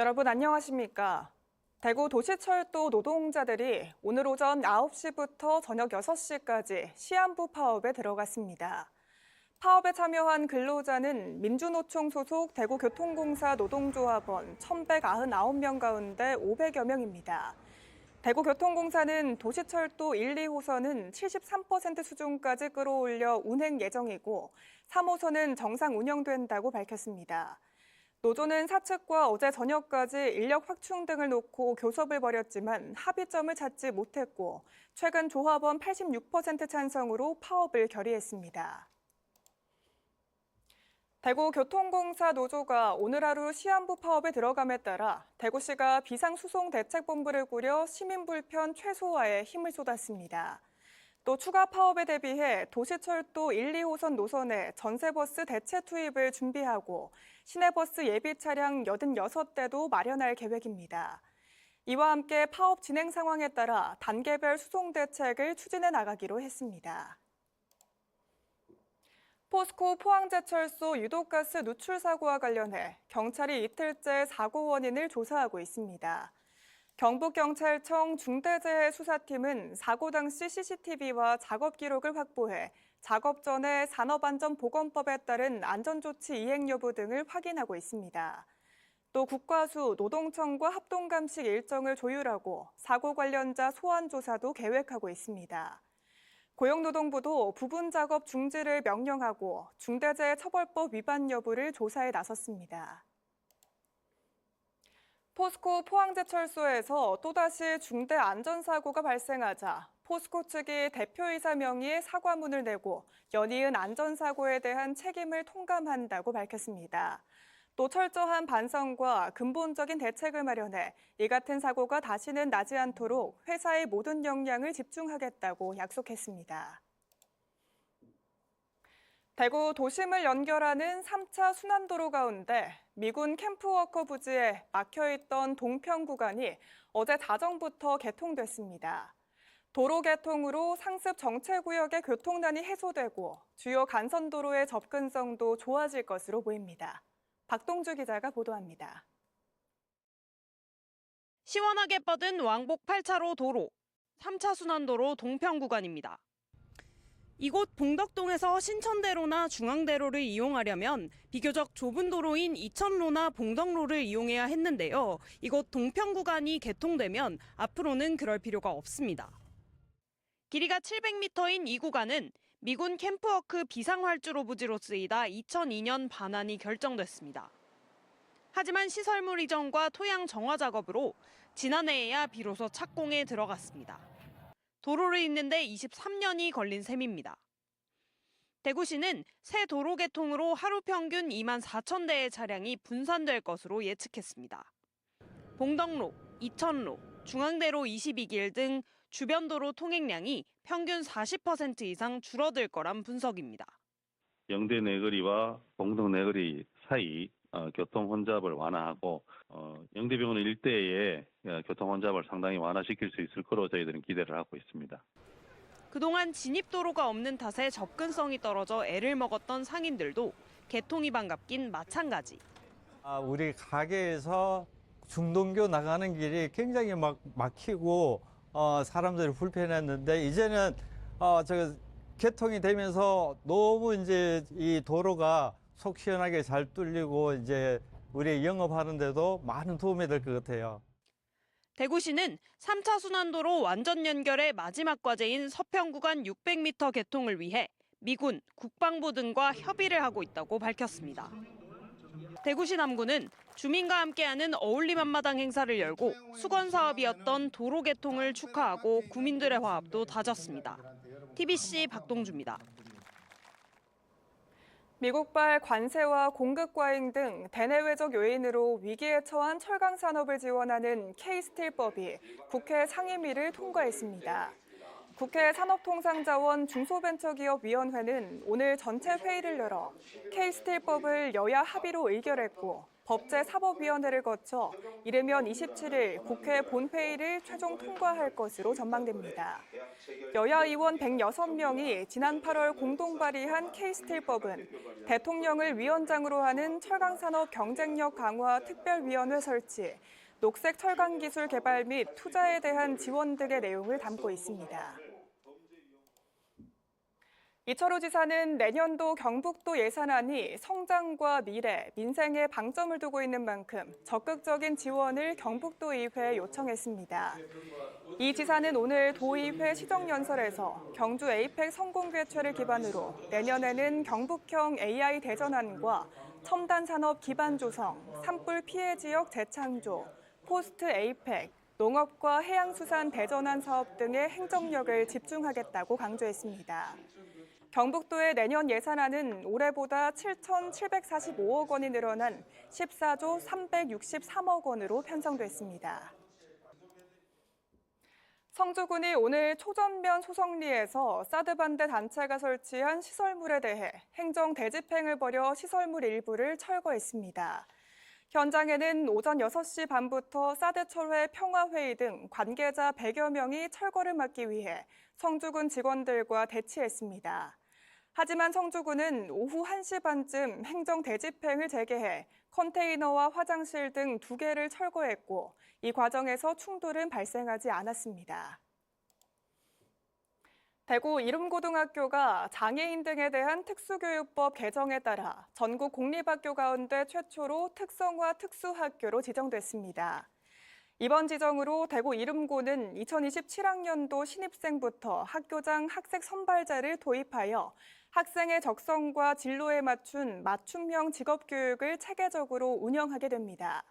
여러분 안녕하십니까? 대구 도시철도 노동자들이 오늘 오전 9시부터 저녁 6시까지 시한부 파업에 들어갔습니다. 파업에 참여한 근로자는 민주노총 소속 대구교통공사 노동조합원 1,199명 가운데 500여 명입니다. 대구교통공사는 도시철도 1, 2호선은 73% 수준까지 끌어올려 운행 예정이고 3호선은 정상 운영된다고 밝혔습니다. 노조는 사측과 어제 저녁까지 인력 확충 등을 놓고 교섭을 벌였지만 합의점을 찾지 못했고 최근 조합원 86% 찬성으로 파업을 결의했습니다. 대구교통공사 노조가 오늘 하루 시한부 파업에 들어감에 따라 대구시가 비상수송 대책본부를 꾸려 시민 불편 최소화에 힘을 쏟았습니다. 또 추가 파업에 대비해 도시철도 1, 2호선 노선에 전세버스 대체 투입을 준비하고 시내버스 예비 차량 86대도 마련할 계획입니다. 이와 함께 파업 진행 상황에 따라 단계별 수송 대책을 추진해 나가기로 했습니다. 포스코 포항제철소 유독가스 누출 사고와 관련해 경찰이 이틀째 사고 원인을 조사하고 있습니다. 경북경찰청 중대재해수사팀은 사고 당시 CCTV와 작업 기록을 확보해 작업 전에 산업안전보건법에 따른 안전조치 이행 여부 등을 확인하고 있습니다. 또 국과수 노동청과 합동감식 일정을 조율하고 사고 관련자 소환 조사도 계획하고 있습니다. 고용노동부도 부분 작업 중지를 명령하고 중대재해처벌법 위반 여부를 조사에 나섰습니다. 포스코 포항제철소에서 또다시 중대 안전사고가 발생하자 포스코 측이 대표이사 명의의 사과문을 내고 연이은 안전사고에 대한 책임을 통감한다고 밝혔습니다. 또 철저한 반성과 근본적인 대책을 마련해 이 같은 사고가 다시는 나지 않도록 회사의 모든 역량을 집중하겠다고 약속했습니다. 대구 도심을 연결하는 3차 순환도로 가운데 미군 캠프워커 부지에 막혀있던 동평 구간이 어제 자정부터 개통됐습니다. 도로 개통으로 상습 정체구역의 교통난이 해소되고 주요 간선도로의 접근성도 좋아질 것으로 보입니다. 박동주 기자가 보도합니다. 시원하게 뻗은 왕복 8차로 도로, 3차 순환도로 동평 구간입니다. 이곳 봉덕동에서 신천대로나 중앙대로를 이용하려면 비교적 좁은 도로인 이천로나 봉덕로를 이용해야 했는데요. 이곳 동평 구간이 개통되면 앞으로는 그럴 필요가 없습니다. 길이가 700m인 이 구간은 미군 캠프워크 비상활주로 부지로 쓰이다 2002년 반환이 결정됐습니다. 하지만 시설물 이전과 토양 정화 작업으로 지난해에야 비로소 착공에 들어갔습니다. 도로를 잇는데 23년이 걸린 셈입니다. 대구시는 새 도로 개통으로 하루 평균 2만 4천 대의 차량이 분산될 것으로 예측했습니다. 봉덕로, 이천로, 중앙대로 22길 등 주변 도로 통행량이 평균 40% 이상 줄어들 거란 분석입니다. 영대 내거리와 봉동 내거리 사이 어, 교통 혼잡을 완화하고 어, 영대병원 일대의 어, 교통 혼잡을 상당히 완화시킬 수 있을 거로 저희들은 기대를 하고 있습니다. 그동안 진입도로가 없는 탓에 접근성이 떨어져 애를 먹었던 상인들도 개통이 반갑긴 마찬가지. 아, 우리 가게에서 중동교 나가는 길이 굉장히 막 막히고 어, 사람들이 불편했는데 이제는 어, 저 개통이 되면서 너무 이제 이 도로가 속 시원하게 잘 뚫리고 이제 우리 영업하는데도 많은 도움이 될 것 같아요. 대구시는 3차 순환도로 완전 연결의 마지막 과제인 서평 구간 600m 개통을 위해 미군, 국방부 등과 협의를 하고 있다고 밝혔습니다. 대구시 남구는 주민과 함께하는 어울림 한마당 행사를 열고 수건 사업이었던 도로 개통을 축하하고 구민들의 화합도 다졌습니다. TBC 박동주입니다. 미국발 관세와 공급 과잉 등 대내외적 요인으로 위기에 처한 철강 산업을 지원하는 K스틸법이 국회 상임위를 통과했습니다. 국회 산업통상자원 중소벤처기업위원회는 오늘 전체 회의를 열어 K스틸법을 여야 합의로 의결했고 법제사법위원회를 거쳐 이르면 27일 국회 본회의를 최종 통과할 것으로 전망됩니다. 여야 의원 106명이 지난 8월 공동 발의한 K스틸법은 대통령을 위원장으로 하는 철강산업 경쟁력 강화 특별위원회 설치, 녹색 철강 기술 개발 및 투자에 대한 지원 등의 내용을 담고 있습니다. 이철우 지사는 내년도 경북도 예산안이 성장과 미래, 민생에 방점을 두고 있는 만큼 적극적인 지원을 경북도 의회에 요청했습니다. 이 지사는 오늘 도의회 시정연설에서 경주 에이펙 성공개최를 기반으로 내년에는 경북형 AI 대전환과 첨단 산업 기반 조성, 산불 피해 지역 재창조, 포스트 에이펙, 농업과 해양수산 대전환 사업 등의 행정력을 집중하겠다고 강조했습니다. 경북도의 내년 예산안은 올해보다 7,745억 원이 늘어난 14조 363억 원으로 편성됐습니다. 성주군이 오늘 초전면 소성리에서 사드 반대 단체가 설치한 시설물에 대해 행정 대집행을 벌여 시설물 일부를 철거했습니다. 현장에는 오전 6시 반부터 사드 철회 평화회의 등 관계자 100여 명이 철거를 막기 위해 성주군 직원들과 대치했습니다. 하지만 성주군은 오후 1시 반쯤 행정 대집행을 재개해 컨테이너와 화장실 등 두 개를 철거했고 이 과정에서 충돌은 발생하지 않았습니다. 대구 이름고등학교가 장애인 등에 대한 특수교육법 개정에 따라 전국 공립학교 가운데 최초로 특성화 특수학교로 지정됐습니다. 이번 지정으로 대구 이름고는 2027학년도 신입생부터 학교장 학생 선발제를 도입하여 학생의 적성과 진로에 맞춘 맞춤형 직업교육을 체계적으로 운영하게 됩니다.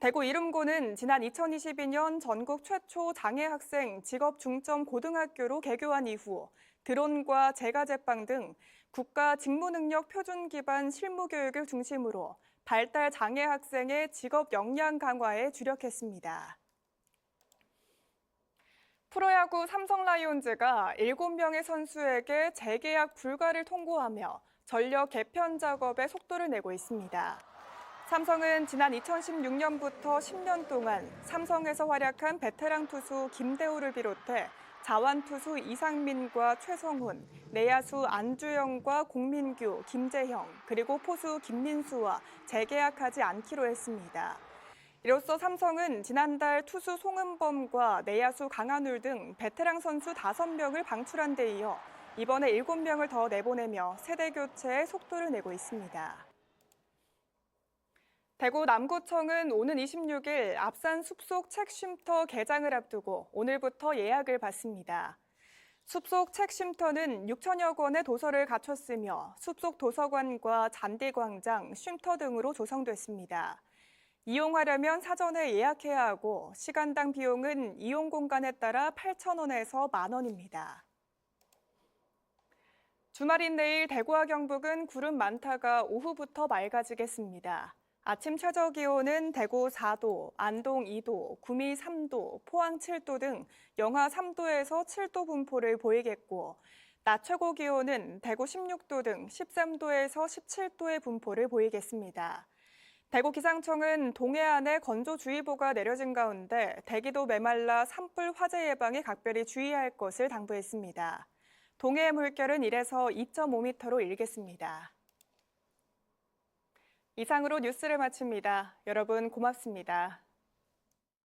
대구 이름고는 지난 2022년 전국 최초 장애 학생 직업 중점 고등학교로 개교한 이후 드론과 제과 제빵 등 국가 직무능력 표준 기반 실무 교육을 중심으로 발달 장애 학생의 직업 역량 강화에 주력했습니다. 프로야구 삼성 라이온즈가 7명의 선수에게 재계약 불가를 통고하며 전력 개편 작업에 속도를 내고 있습니다. 삼성은 지난 2016년부터 10년 동안 삼성에서 활약한 베테랑 투수 김대호를 비롯해 자완 투수 이상민과 최성훈, 내야수 안주영과 공민규, 김재형, 그리고 포수 김민수와 재계약하지 않기로 했습니다. 이로써 삼성은 지난달 투수 송은범과 내야수 강한울 등 베테랑 선수 5명을 방출한 데 이어 이번에 7명을 더 내보내며 세대 교체에 속도를 내고 있습니다. 대구 남구청은 오는 26일 앞산 숲속 책 쉼터 개장을 앞두고 오늘부터 예약을 받습니다. 숲속 책 쉼터는 6천여 권의 도서를 갖췄으며 숲속 도서관과 잔디광장, 쉼터 등으로 조성됐습니다. 이용하려면 사전에 예약해야 하고 시간당 비용은 이용 공간에 따라 8,000원에서 만 원입니다. 주말인 내일 대구와 경북은 구름 많다가 오후부터 맑아지겠습니다. 아침 최저 기온은 대구 4도, 안동 2도, 구미 3도, 포항 7도 등 영하 3도에서 7도 분포를 보이겠고 낮 최고 기온은 대구 16도 등 13도에서 17도의 분포를 보이겠습니다. 대구 기상청은 동해안에 건조주의보가 내려진 가운데 대기도 메말라 산불 화재 예방에 각별히 주의할 것을 당부했습니다. 동해의 물결은 1에서 2.5m로 일겠습니다. 이상으로 뉴스를 마칩니다. 여러분 고맙습니다.